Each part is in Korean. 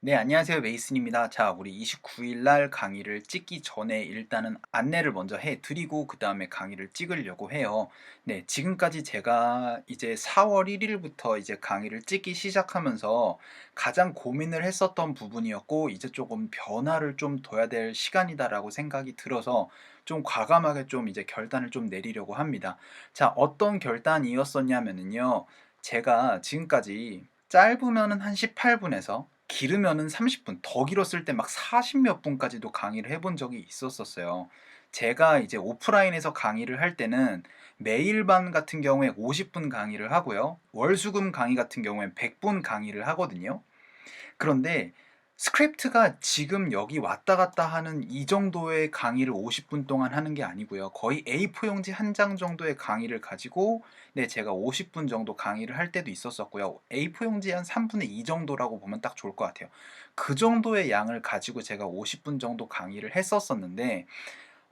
네, 안녕하세요. 메이슨입니다. 자, 우리 29일 날 강의를 찍기 전에 일단은 안내를 먼저 해 드리고 그 다음에 강의를 찍으려고 해요. 네, 지금까지 제가 이제 4월 1일부터 이제 강의를 찍기 시작하면서 가장 고민을 했었던 부분이었고, 이제 조금 변화를 좀 둬야 될 시간이다라고 생각이 들어서 좀 과감하게 좀 이제 결단을 좀 내리려고 합니다. 자, 어떤 결단이었었냐면은요. 제가 지금까지 짧으면은 한 18분에서 길으면은 30분, 더 길었을 때 막 40몇 분까지도 강의를 해본 적이 있었었어요. 제가 이제 오프라인에서 강의를 할 때는 매일반 같은 경우에 50분 강의를 하고요. 월수금 강의 같은 경우엔 100분 강의를 하거든요. 그런데 스크립트가 지금 여기 왔다 갔다 하는 이 정도의 강의를 50분 동안 하는 게 아니고요. 거의 A4 용지 한 장 정도의 강의를 가지고 네, 제가 50분 정도 강의를 할 때도 있었었고요. A4 용지 한 3분의 2 정도라고 보면 딱 좋을 것 같아요. 그 정도의 양을 가지고 제가 50분 정도 강의를 했었었는데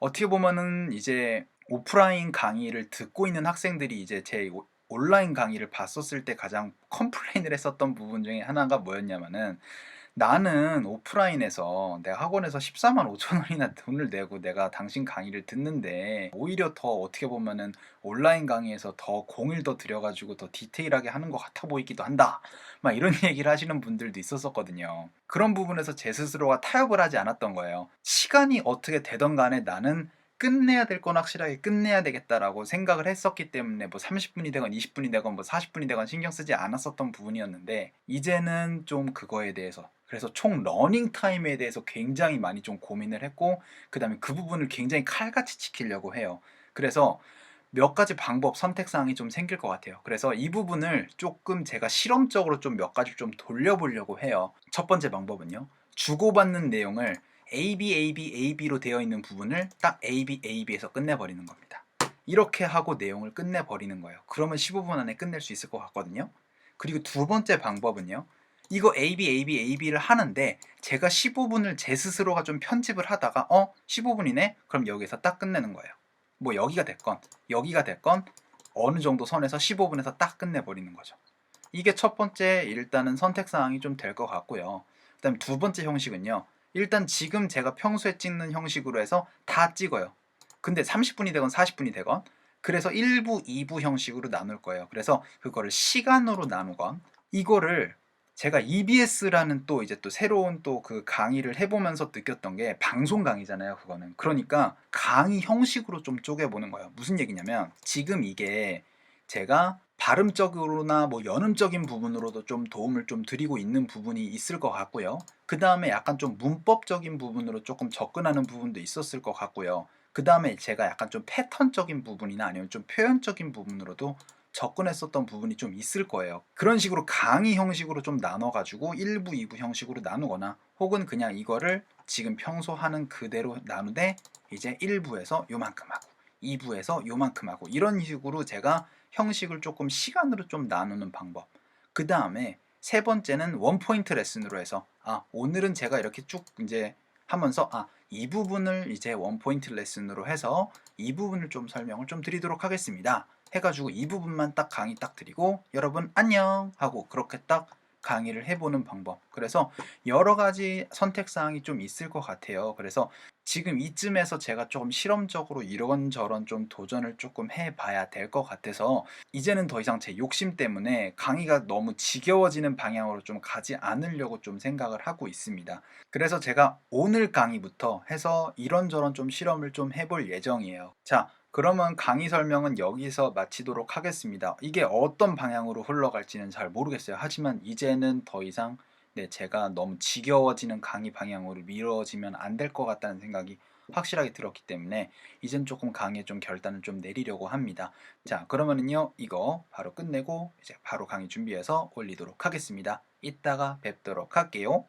어떻게 보면은 이제 오프라인 강의를 듣고 있는 학생들이 이제 제 오- 온라인 강의를 봤었을 때 가장 컴플레인을 했었던 부분 중에 하나가 뭐였냐면은 나는 오프라인에서 내가 학원에서 14만 5천 원이나 돈을 내고 내가 당신 강의를 듣는데 오히려 더 어떻게 보면은 온라인 강의에서 더 공을 더 들여가지고 더 디테일하게 하는 것 같아 보이기도 한다. 막 이런 얘기를 하시는 분들도 있었었거든요. 그런 부분에서 제 스스로가 타협을 하지 않았던 거예요. 시간이 어떻게 되던 간에 나는 끝내야 될 건 확실하게 끝내야 되겠다라고 생각을 했었기 때문에 뭐 30분이 되건 20분이 되건 뭐 40분이 되건 신경 쓰지 않았었던 부분이었는데 이제는 좀 그거에 대해서 그래서 총 러닝 타임에 대해서 굉장히 많이 좀 고민을 했고 그다음에 그 부분을 굉장히 칼같이 지키려고 해요. 그래서 몇 가지 방법 선택 사항이 좀 생길 것 같아요. 그래서 이 부분을 조금 제가 실험적으로 좀 몇 가지 좀 돌려보려고 해요. 첫 번째 방법은요. 주고받는 내용을 A, B, A, B, A, B로 되어 있는 부분을 딱 A, B, A, B에서 끝내버리는 겁니다. 이렇게 하고 내용을 끝내버리는 거예요. 그러면 15분 안에 끝낼 수 있을 것 같거든요. 그리고 두 번째 방법은요. 이거 A, B, A, B, A, B를 하는데 제가 15분을 제 스스로가 좀 편집을 하다가 어? 15분이네? 그럼 여기서 딱 끝내는 거예요. 뭐 여기가 됐건 여기가 됐건 어느 정도 선에서 15분에서 딱 끝내버리는 거죠. 이게 첫 번째 일단은 선택 사항이 좀 될 것 같고요. 그 다음 두 번째 형식은요. 일단 지금 제가 평소에 찍는 형식으로 해서 다 찍어요. 근데 30분이 되건 40분이 되건 그래서 1부, 2부 형식으로 나눌 거예요. 그래서 그거를 시간으로 나누건 이거를 제가 EBS라는 또 이제 또 새로운 또 그 강의를 해보면서 느꼈던 게 방송 강의잖아요. 그거는 그러니까 강의 형식으로 좀 쪼개보는 거예요. 무슨 얘기냐면 지금 이게 제가 발음적으로나 뭐 연음적인 부분으로도 좀 도움을 좀 드리고 있는 부분이 있을 것 같고요. 그 다음에 약간 좀 문법적인 부분으로 조금 접근하는 부분도 있었을 것 같고요. 그 다음에 제가 약간 좀 패턴적인 부분이나 아니면 좀 표현적인 부분으로도 접근했었던 부분이 좀 있을 거예요. 그런 식으로 강의 형식으로 좀 나눠가지고 1부, 2부 형식으로 나누거나 혹은 그냥 이거를 지금 평소 하는 그대로 나누되 이제 1부에서 요만큼 하고 2부에서 요만큼 하고 이런 식으로 제가 형식을 조금 시간으로 좀 나누는 방법. 그 다음에 세 번째는 원포인트 레슨으로 해서 아 오늘은 제가 이렇게 쭉 이제 하면서 아 이 부분을 이제 원포인트 레슨으로 해서 이 부분을 좀 설명을 좀 드리도록 하겠습니다. 해가지고 이 부분만 딱 강의 딱 드리고 여러분 안녕 하고 그렇게 딱 강의를 해보는 방법. 그래서 여러 가지 선택 사항이 좀 있을 것 같아요. 그래서 지금 이쯤에서 제가 조금 실험적으로 이런저런 좀 도전을 조금 해봐야 될 것 같아서 이제는 더 이상 제 욕심 때문에 강의가 너무 지겨워지는 방향으로 좀 가지 않으려고 좀 생각을 하고 있습니다. 그래서 제가 오늘 강의부터 해서 이런저런 좀 실험을 좀 해볼 예정이에요. 자, 그러면 강의 설명은 여기서 마치도록 하겠습니다. 이게 어떤 방향으로 흘러갈지는 잘 모르겠어요. 하지만 이제는 더 이상 네, 제가 너무 지겨워지는 강의 방향으로 미뤄지면 안 될 것 같다는 생각이 확실하게 들었기 때문에 이젠 조금 강의에 좀 결단을 좀 내리려고 합니다. 자, 그러면은요, 이거 바로 끝내고 이제 바로 강의 준비해서 올리도록 하겠습니다. 이따가 뵙도록 할게요.